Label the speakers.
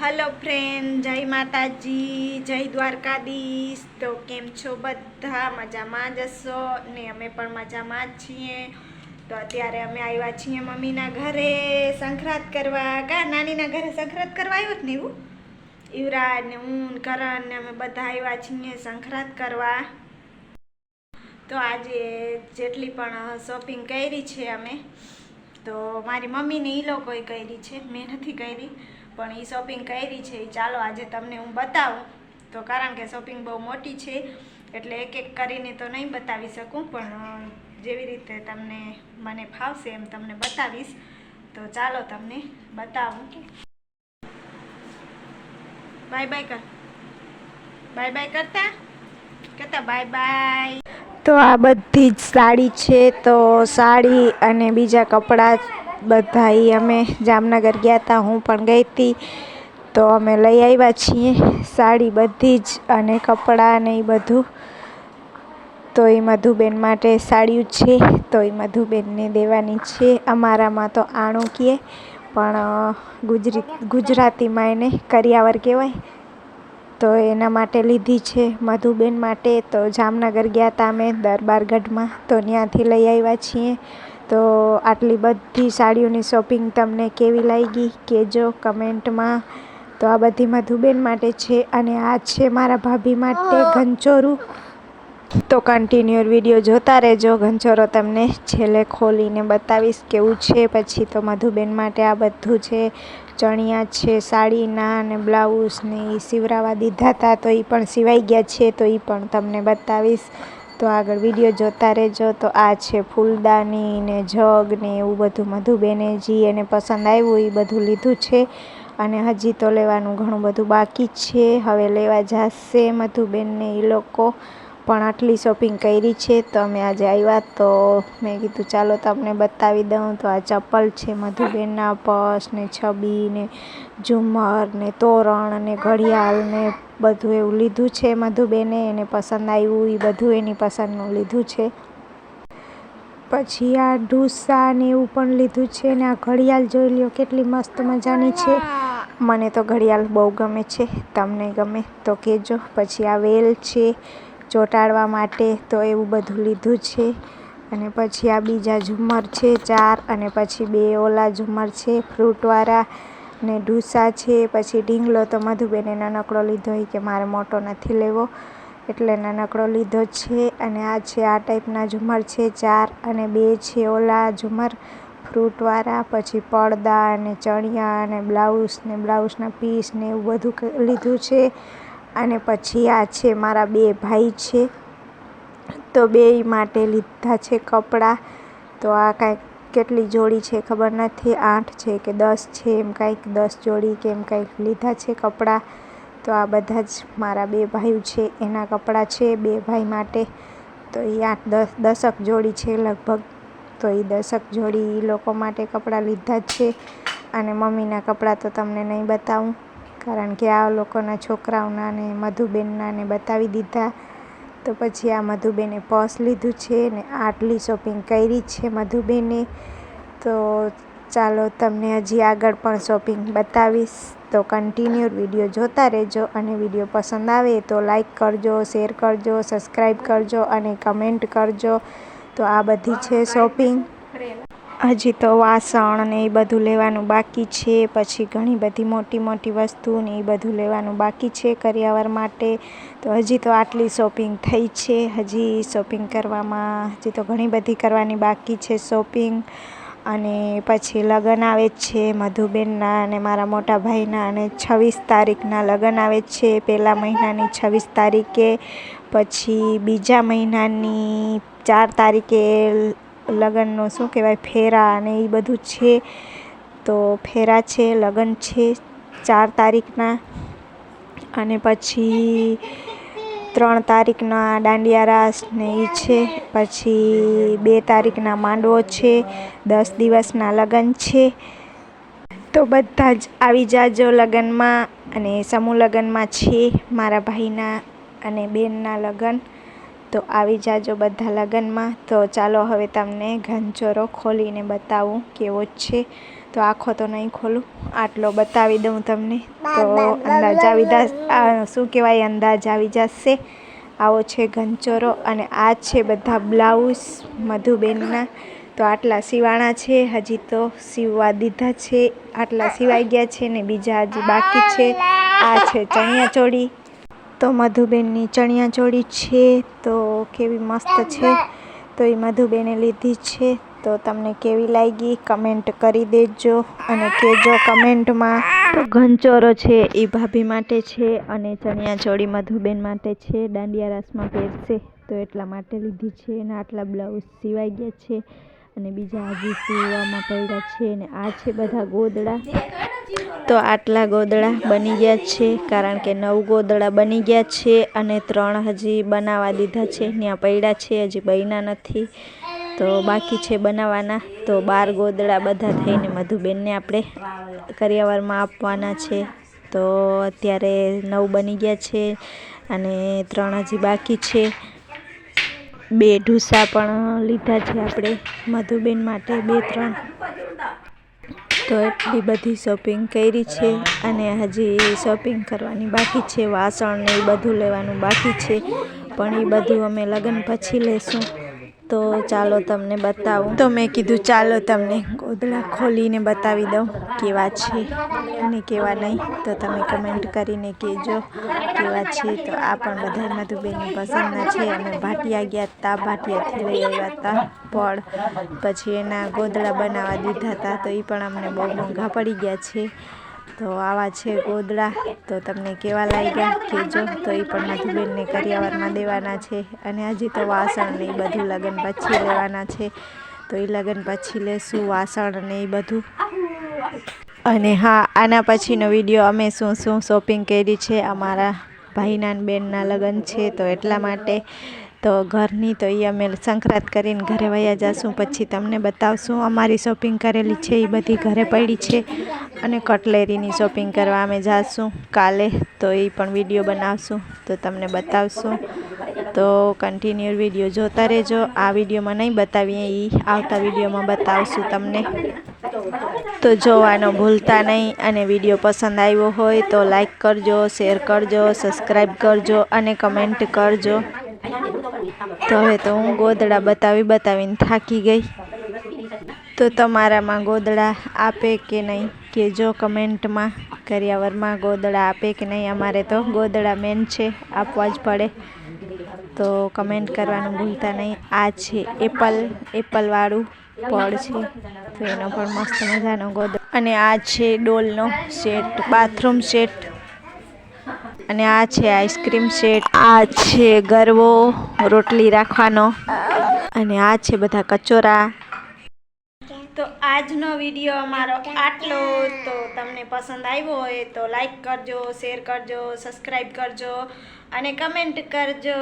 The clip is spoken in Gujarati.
Speaker 1: હલો ફ્રેન્ડ જય માતાજી, જય દ્વારકાધીશ. તો કેમ છો બધા? મજામાં જ હશો? ને અમે પણ મજામાં જ છીએ. તો અત્યારે અમે આવ્યા છીએ મમ્મીના ઘરે સંક્રાંત કરવા. કા નાનીના ઘરે સંક્રાંત કરવા આવ્યો જ ને એવું? યુવરાજ ને હું કરણ ને અમે બધા આવ્યા છીએ સંક્રાંત કરવા. તો આજે જેટલી પણ શોપિંગ કરી છે અમે, તો મારી મમ્મીને એ લોકોએ કરી છે. મેં નથી કરી. પણ એ શોપિંગ કરી છે. ચાલો આજે તમને હું બતાવું. તો કારણ કે શોપિંગ બહુ મોટી છે, એટલે એક એક કરીને તો નહીં બતાવી શકું, પણ જેવી રીતે તમને મને ફાવશે એમ તમને બતાવીશ. તો ચાલો તમને બતાવું બાય બાય કર. બાય બાય કરતા? કહેતા બાય બાય તો આ બધી જ સાડી છે, તો સાડી અને બીજા કપડાં બધા ઈ અમે જામનગર ગયા હતા હું પણ ગઈ હતી તો અમે લઈ આવ્યા છીએ સાડી બધી જ અને કપડાં ને એ બધું. તો એ મધુબેન માટે સાડીઓ છે, તો એ મધુબેનને દેવાની છે. અમારામાં તો આણું કહે પણ ગુજરી, ગુજરાતીમાં એને કરિયાવર કહેવાય. તો એના માટે લીધી છે મધુબેન માટે. તો જામનગર ગયા હતા અમે દરબારગઢમાં. તો ત્યાંથી લઈ આવ્યા છીએ. તો આટલી બધી સાડીઓની શોપિંગ તમને કેવી લાગી કહેજો કમેન્ટમાં. તો આ બધી મધુબેન માટે છે અને આ છે મારા ભાભી માટે ઘનચોરું. તો કન્ટિન્યુઅર વીડિયો જોતા રહેજો. ઘનચોરો તમને છેલ્લે ખોલીને બતાવીશ કેવું છે. પછી તો મધુબેન માટે આ બધું છે. ચણિયા છે સાડીના અને બ્લાઉઝ ને એ સીવરાવા દીધા હતા તો એ પણ સિવાઈ ગયા છે તો એ પણ તમને બતાવીશ. તો આગળ વીડિયો જોતા રહેજો. તો આ છે ફૂલદાની ને જગ ને એવું બધું મધુબેને જી એને પસંદ આવ્યું એ બધું લીધું છે. અને હજી તો લેવાનું ઘણું બધું બાકી છે. હવે લેવા જશે મધુબેનને એ લોકો. પણ આટલી શોપિંગ કરી છે. તો અમે આજે આવ્યા તો મેં કીધું, ચાલો તમને બતાવી દઉં. તો આ ચપ્પલ છે મધુબેનના પર્સ ને છબી ને ઝુમર ને તોરણ ને ઘડિયાળ ને બધું એવું લીધું છે મધુબેને, એને પસંદ આવ્યું એ બધું એની પસંદનું લીધું છે. પછી આ ઢૂસા ને એવું પણ લીધું છે ને આ ઘડિયાળ જોઈ લ્યો કેટલી મસ્ત મજાની છે. મને તો ઘડિયાળ બહુ ગમે છે, તમને ગમે તો કહેજો. પછી આ વેલ છે, ચોંટાડવા માટે તો એવું બધું લીધું છે. અને પછી આ બીજા ઝુમર છે, ચાર અને પછી બે ઓલા ઝુમર છે, ફ્રૂટવાળા. ને ઢૂસા છે, પછી ઢીંગલો તો મધુબેને નાનકડો લીધો હોય કે મારે મોટો નથી લેવો. એટલે નાનકડો લીધો છે અને આ છે, આ ટાઈપના ઝુમર છે, ચાર અને બે છે ઓલા ઝુમર. ફ્રૂટવાળા, પછી પડદા અને ચણિયા અને બ્લાઉઝ ને બ્લાઉઝના પીસ ને એવું બધું લીધું છે. અને પછી આ છે, મારા બે ભાઈ છે. તો બેય માટે લીધા છે કપડાં. તો આ કાંઈક કેટલી જોડી છે ખબર નથી, આઠ છે કે દસ છે, એમ કાંઈક દસ જોડી કે એમ કાંઈક લીધા છે કપડાં. તો આ બધા જ મારા બે ભાઈઓ છે, એના કપડાં છે બે ભાઈ માટે. તો એ આઠ, દસ, દસક જોડી છે લગભગ. તો એ દસક જોડી એ લોકો માટે કપડાં લીધા જ છે. અને મમ્મીના કપડાં તો તમને નહીં બતાવું, કારણ કે આ લોકોના છોકરાઓના ને મધુબેનના ને બતાવી દીધા. તો પછી આ મધુબેને પર્સ લીધું છે ને આટલી શોપિંગ કરી છે મધુબેને. તો ચાલો તમને હજી આગળ પણ શોપિંગ બતાવીશ. તો કન્ટિન્યુ વીડિયો જોતા રહેજો અને વીડિયો પસંદ આવે તો લાઈક કરજો શેર કરજો સબસ્ક્રાઈબ કરજો અને કમેન્ટ કરજો. તો આ બધી છે શોપિંગ. હજી તો વાસણ ને એ બધું લેવાનું બાકી છે. પછી ઘણી બધી મોટી મોટી વસ્તુ ને એ બધું લેવાનું બાકી છે કરિયાવર માટે. તો હજી તો આટલી શોપિંગ થઈ છે. હજી શોપિંગ કરવામાં હજી તો ઘણી બધી કરવાની બાકી છે શોપિંગ. અને પછી લગ્ન આવે છે. મધુબેનના અને મારા મોટા ભાઈના અને છવ્વીસ તારીખના લગ્ન આવે છે. પહેલા મહિનાની છવ્વીસ તારીખે. પછી બીજા મહિનાની ચાર તારીખે લગ્નનો શું કહેવાય, ફેરા અને એ બધું છે. તો ફેરા છે, લગ્ન છે ચાર તારીખના. અને પછી ત્રણ તારીખના દાંડિયા રાસ ને એ છે. પછી બે તારીખના માંડવો છે, દસ દિવસના લગ્ન છે. તો બધા જ આવી જાજો લગ્નમાં અને સમૂહ લગ્નમાં છે મારા ભાઈના અને બેનના લગ્ન. તો આવી જાજો બધા લગ્નમાં. તો ચાલો હવે તમને ઘનચોરો ખોલીને બતાવું કેવો છે. તો આખો તો નહીં ખોલું, આટલો બતાવી દઉં તમને. તો અંદાજ આવી જા શું કહેવાય, અંદાજ આવી જશે. આવો છે ઘંચોરો અને આ છે બધા બ્લાઉઝ મધુબેનના. તો આટલા સિવાણા છે, હજી તો સીવવા દીધા છે. આટલા સિવાઈ ગયા છે ને બીજા હજી બાકી છે. આ છે ચણિયા ચોળી તો મધુબેનની ચણિયા ચોળી છે, તો કેવી મસ્ત છે? તો એ મધુબેને લીધી છે, તો તમને કેવી લાગી? કમેન્ટ કરી દેજો અને કહેજો કમેન્ટમાં. તો ઘંચોરો છે એ ભાભી માટે છે અને ચણિયા ચોળી મધુબેન માટે છે. દાંડિયા રાસમાં પહેરશે તો એટલા માટે લીધી છે અને આટલા બ્લાઉઝ સિવાઈ ગયા છે. અને બીજા હજી સીવવામાં પડ્યા છે અને આ છે બધા ગોદડા. તો આટલા ગોદડા બની ગયા છે, કારણ કે નવ ગોદડા બની ગયા છે અને ત્રણ હજી બનાવવા દીધા છે. ત્યાં પડ્યા છે, હજી બન્યા નથી. તો બાકી છે બનાવવાના તો બાર ગોદડા બધા થઈને મધુબેનને આપણે કરિયાવરમાં આપવાના છે. તો અત્યારે નવ બની ગયા છે અને ત્રણ હજી બાકી છે. બે ઢૂસા પણ લીધા છે આપણે મધુબેન માટે બે, ત્રણ. તો એટલી બધી શોપિંગ કરી છે અને હજી શોપિંગ કરવાની બાકી છે, વાસણ ને એ બધું લેવાનું બાકી છે. પણ એ બધું અમે લગ્ન પછી લેશું. તો ચાલો તમને બતાવું. તો મેં કીધું ચાલો તમને ગોદડા ખોલીને બતાવી દઉં કેવા છે અને કેવા નહીં. તો તમે કમેન્ટ કરીને કહેજો કેવા છે. તો આ પણ બધા મધુબેનની પસંદના છે અમે ભાટિયા ગયા હતા ભાટિયાથી લઈ આવ્યા હતા પડ પછી એના ગોદડા બનાવવા દીધા હતા તો એ પણ અમને બહુ મોંઘા પડી ગયા છે. તો આવા છે ગોદડા. તો તમને કેવા લાગ્યા? કહેજો તો એ પણ મધુબેનને કરિયાવરમાં દેવાના છે. અને હજી તો વાસણ ને એ બધું લગ્ન પછી લેવાના છે. તો એ લગ્ન પછી લેશું, વાસણ ને એ બધું. અને હા, આના પછીનો વીડિયો અમે શું શું શોપિંગ કરી છે. અમારા ભાઈના બેનના લગ્ન છે. તો એટલા માટે તો ઘરની તો એ અમે સંક્રાંત કરીને ઘરે વયા જઈશું પછી તમને બતાવશું અમારી શોપિંગ કરેલી છે એ બધી ઘરે પડી છે અને કટલેરીની શોપિંગ કરવા અમે જાશું કાલે. તો એ પણ વીડિયો બનાવશું, તો તમને બતાવશું. તો કન્ટિન્યુ વીડિયો જોતા રહેજો. આ વિડીયોમાં નહીં બતાવીએ એ આવતા વિડીયોમાં બતાવશું તમને. તો જોવાનો ભૂલતા નહીં અને વીડિયો પસંદ આવ્યો હોય તો લાઈક કરજો શેર કરજો સબસ્ક્રાઈબ કરજો અને કમેન્ટ કરજો. તો હવે તો હું ગોદડા બતાવી બતાવીને થાકી ગઈ. તો તમારામાં ગોદડા આપે કે નહીં? કે જો કમેન્ટમાં. કરિયાવરમાં ગોદડા આપે કે નહીં? અમારે તો ગોદડા મેન છે, આપવા જ પડે. તો કમેન્ટ કરવાનું ભૂલતા નહીં. આ છે એપલ, એપલવાળું પડ છે. તો એનો પણ મસ્ત મજાનો ગોદડો. અને આ છે ડોલનો સેટ, બાથરૂમ સેટ. અને આ છે આઈસ્ક્રીમ સેટ, આ છે ગરવો રોટલી રાખવાનો, અને આ છે બધા કચોરા. તો આજનો વીડિયો અમારો આટલો તો તમને પસંદ આવ્યો હોય તો લાઈક કરજો, શેર કરજો, સબસ્ક્રાઈબ કરજો, અને કમેન્ટ કરજો.